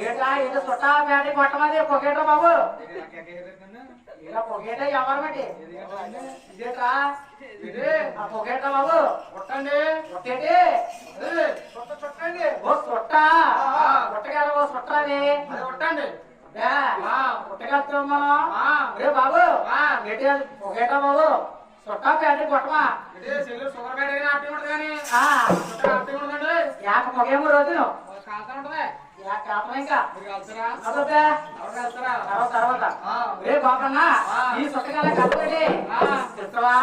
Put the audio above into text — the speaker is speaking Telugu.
ఏటా ఏదో చుట్టా బ్యాటి కొట్టమది పొగేట్రా బాబు ఇలా పొగేట ఎవరు మటి ఇదేట్రా ఇది ఆ పొగేట బాబు. కొట్టండి. కొట్టేటి చుట్టండి. ఓ చుట్ట. కొట్టగారు ఓ చుట్టాది అది. కొట్టండి. పుట్టగలుగుతాం మనం. రే బాబు అది? పొగేట బాబు. చుట్టా బ్యాటి కొట్టమా? ఆ, యాక పొగేమో రోజు యాక కాపం ఇంకా. అబ్బబ్బే. తర్వాత ఈ సొట్టకాల కలపండి చెప్తావా